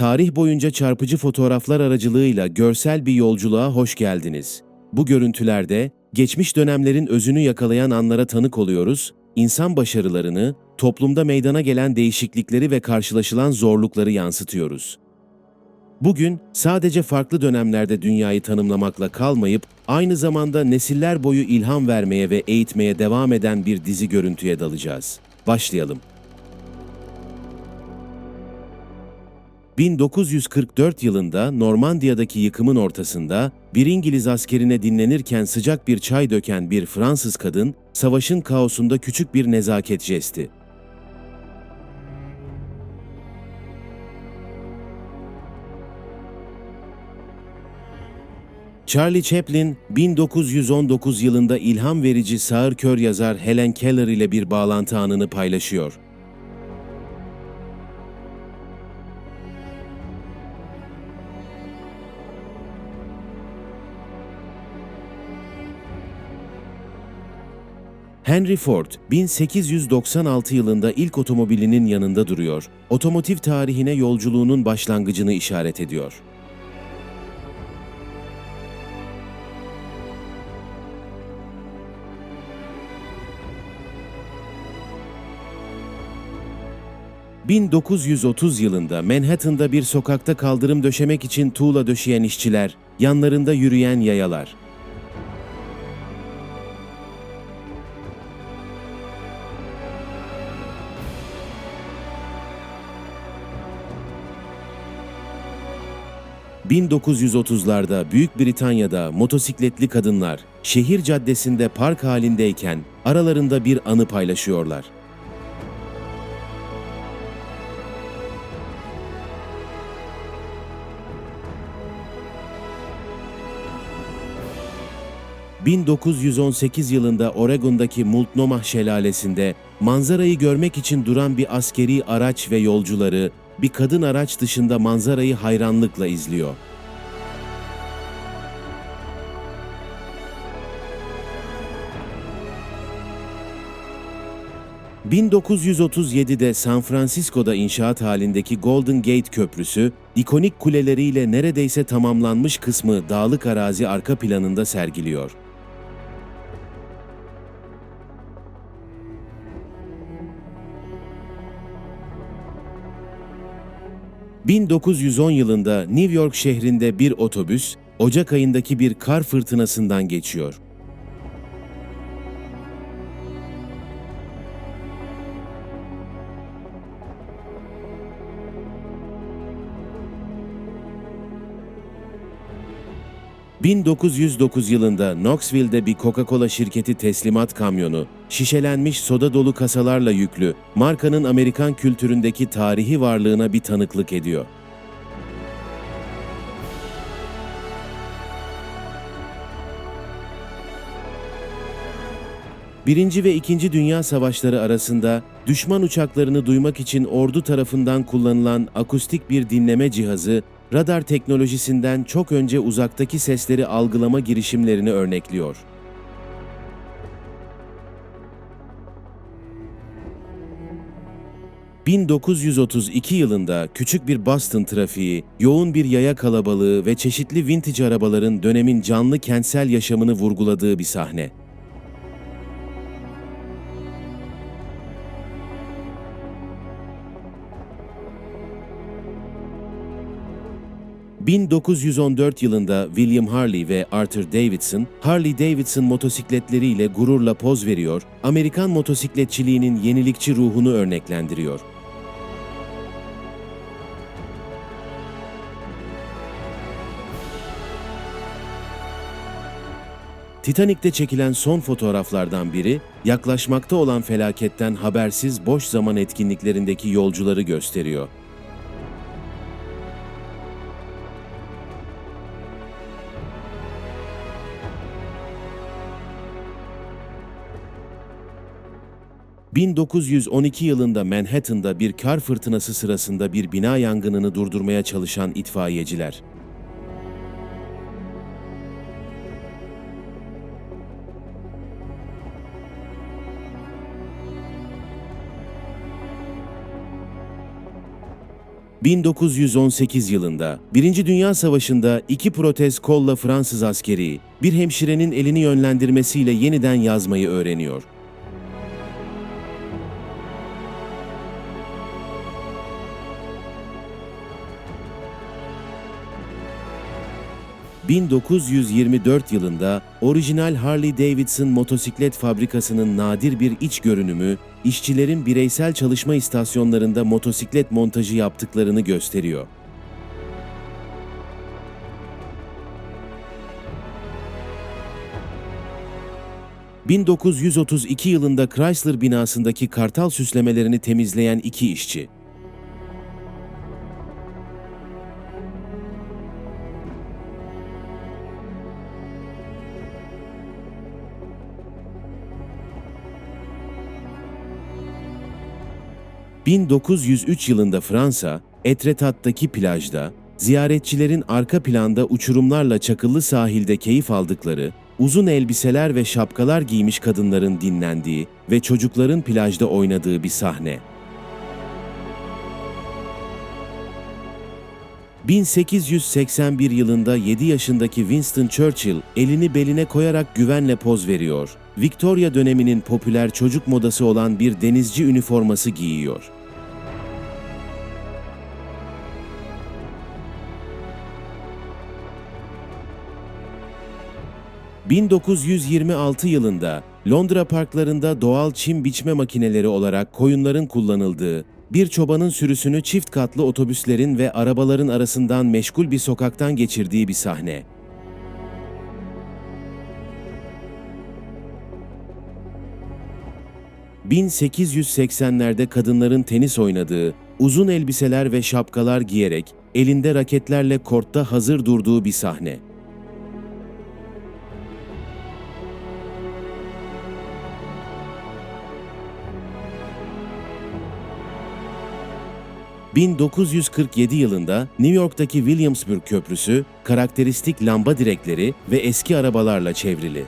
tarih boyunca çarpıcı fotoğraflar aracılığıyla görsel bir yolculuğa hoş geldiniz. Bu görüntülerde geçmiş dönemlerin özünü yakalayan anlara tanık oluyoruz, insan başarılarını, toplumda meydana gelen değişiklikleri ve karşılaşılan zorlukları yansıtıyoruz. Bugün sadece farklı dönemlerde dünyayı tanımlamakla kalmayıp aynı zamanda nesiller boyu ilham vermeye ve eğitmeye devam eden bir dizi görüntüye dalacağız. Başlayalım. 1944 yılında Normandiya'daki yıkımın ortasında bir İngiliz askerine dinlenirken sıcak bir çay döken bir Fransız kadın, savaşın kaosunda küçük bir nezaket jesti. Charlie Chaplin, 1919 yılında ilham verici sağırkör yazar Helen Keller ile bir bağlantı anını paylaşıyor. Henry Ford, 1896 yılında ilk otomobilinin yanında duruyor. Otomotiv tarihine yolculuğunun başlangıcını işaret ediyor. ...1930 yılında Manhattan'da bir sokakta kaldırım döşemek için tuğla döşeyen işçiler, yanlarında yürüyen yayalar. ...1930'larda Büyük Britanya'da motosikletli kadınlar... ...şehir caddesinde park halindeyken... ...aralarında bir anı paylaşıyorlar. ...1918 yılında Oregon'daki Multnomah Şelalesi'nde... ...manzarayı görmek için duran bir askeri araç ve yolcuları... ...bir kadın araç dışında manzarayı hayranlıkla izliyor. ...1937'de San Francisco'da inşaat halindeki Golden Gate Köprüsü... ...ikonik kuleleriyle neredeyse tamamlanmış kısmı dağlık arazi arka planında sergiliyor. ...1910 yılında New York şehrinde bir otobüs... ...Ocak ayındaki bir kar fırtınasından geçiyor. ...1909 yılında Knoxville'de bir Coca-Cola şirketi teslimat kamyonu... ...şişelenmiş soda dolu kasalarla yüklü... ...markanın Amerikan kültüründeki tarihi varlığına bir tanıklık ediyor. Birinci ve İkinci Dünya Savaşları arasında düşman uçaklarını duymak için ordu tarafından kullanılan akustik bir dinleme cihazı, radar teknolojisinden çok önce uzaktaki sesleri algılama girişimlerini örnekliyor. ...1932 yılında küçük bir Boston trafiği, yoğun bir yaya kalabalığı ve çeşitli vintage arabaların dönemin canlı kentsel yaşamını vurguladığı bir sahne. ...1914 yılında William Harley ve Arthur Davidson, Harley Davidson motosikletleriyle gururla poz veriyor, Amerikan motosikletçiliğinin yenilikçi ruhunu örneklendiriyor. Titanik'te çekilen son fotoğraflardan biri, yaklaşmakta olan felaketten habersiz boş zaman etkinliklerindeki yolcuları gösteriyor. ...1912 yılında Manhattan'da bir kar fırtınası sırasında bir bina yangınını durdurmaya çalışan itfaiyeciler. 1918 yılında Birinci Dünya Savaşı'nda iki protez kolla Fransız askeri bir hemşirenin elini yönlendirmesiyle yeniden yazmayı öğreniyor. ...1924 yılında orijinal Harley-Davidson motosiklet fabrikasının nadir bir iç görünümü, işçilerin bireysel çalışma istasyonlarında motosiklet montajı yaptıklarını gösteriyor. ...1932 yılında Chrysler binasındaki kartal süslemelerini temizleyen iki işçi. 1903 yılında Fransa, Etretat'taki plajda, ziyaretçilerin arka planda uçurumlarla çakıllı sahilde keyif aldıkları, uzun elbiseler ve şapkalar giymiş kadınların dinlendiği ve çocukların plajda oynadığı bir sahne. 1881 yılında 7 yaşındaki Winston Churchill elini beline koyarak güvenle poz veriyor. Victoria döneminin popüler çocuk modası olan bir denizci üniforması giyiyor. ...1926 yılında Londra parklarında doğal çim biçme makineleri olarak koyunların kullanıldığı bir çobanın sürüsünü çift katlı otobüslerin ve arabaların arasından meşgul bir sokaktan geçirdiği bir sahne. ...1880'lerde kadınların tenis oynadığı, uzun elbiseler ve şapkalar giyerek, elinde raketlerle kortta hazır durduğu bir sahne. 1947 yılında New York'taki Williamsburg Köprüsü karakteristik lamba direkleri ve eski arabalarla çevrili.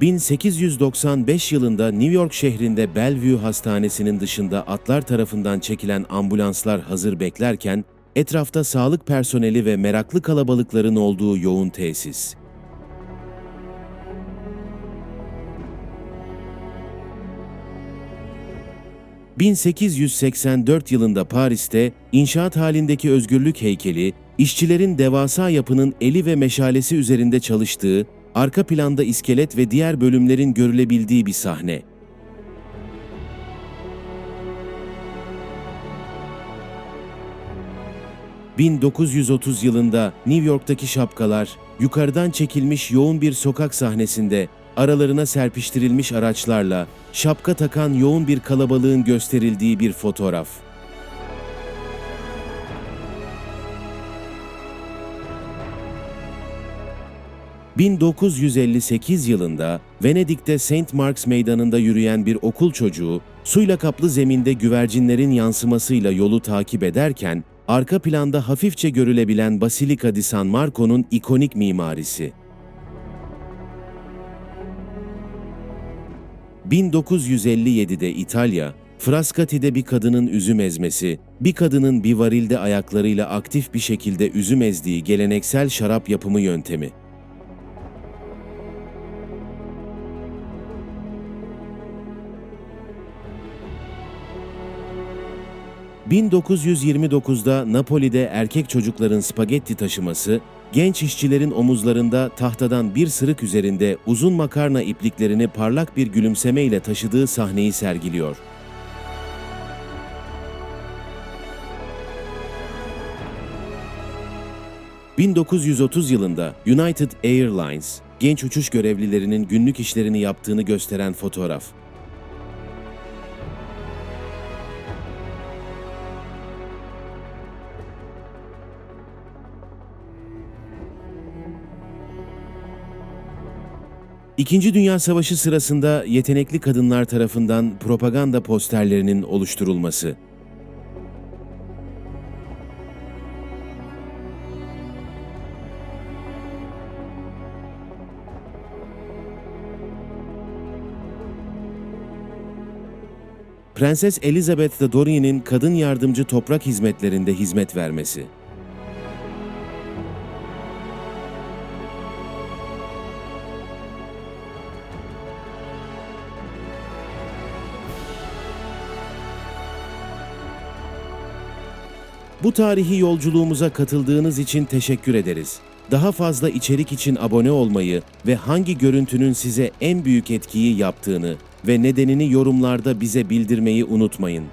...1895 yılında New York şehrinde Bellevue Hastanesi'nin dışında atlar tarafından çekilen ambulanslar hazır beklerken etrafta sağlık personeli ve meraklı kalabalıkların olduğu yoğun tesis. ...1884 yılında Paris'te inşaat halindeki özgürlük heykeli, işçilerin devasa yapının eli ve meşalesi üzerinde çalıştığı, arka planda iskelet ve diğer bölümlerin görülebildiği bir sahne. 1930 yılında New York'taki şapkalar, yukarıdan çekilmiş yoğun bir sokak sahnesinde aralarına serpiştirilmiş araçlarla şapka takan yoğun bir kalabalığın gösterildiği bir fotoğraf. ...1958 yılında Venedik'te St. Mark's Meydanı'nda yürüyen bir okul çocuğu, suyla kaplı zeminde güvercinlerin yansımasıyla yolu takip ederken arka planda hafifçe görülebilen Basilica di San Marco'nun ikonik mimarisi. 1957'de İtalya, Frascati'de bir kadının üzüm ezmesi, bir kadının bir varilde ayaklarıyla aktif bir şekilde üzüm ezdiği geleneksel şarap yapımı yöntemi. 1929'da Napoli'de erkek çocukların spagetti taşıması, genç işçilerin omuzlarında tahtadan bir sırık üzerinde uzun makarna ipliklerini parlak bir gülümsemeyle taşıdığı sahneyi sergiliyor. ...1930 yılında United Airlines, genç uçuş görevlilerinin günlük işlerini yaptığını gösteren fotoğraf. İkinci Dünya Savaşı sırasında yetenekli kadınlar tarafından propaganda posterlerinin oluşturulması, Prenses Elizabeth de Dorian'in kadın yardımcı toprak hizmetlerinde hizmet vermesi. Bu tarihi yolculuğumuza katıldığınız için teşekkür ederiz. Daha fazla içerik için abone olmayı ve hangi görüntünün size en büyük etkiyi yaptığını ve nedenini yorumlarda bize bildirmeyi unutmayın.